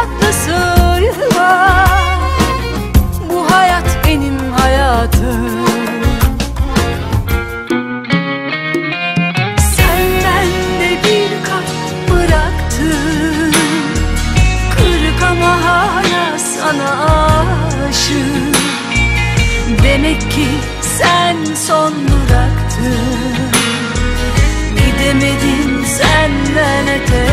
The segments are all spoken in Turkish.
tatlısın var. Bu hayat benim hayatım. Senden de bir kat bıraktım. Kırık ama hala sana aşığım. Demek ki sen son duraktın Gidemedin senden öte.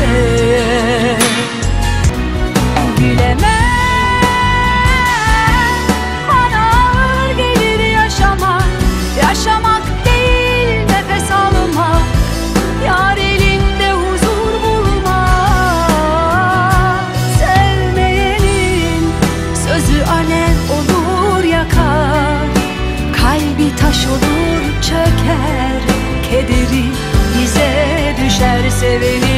Olur çöker. Kederi bize düşer seveni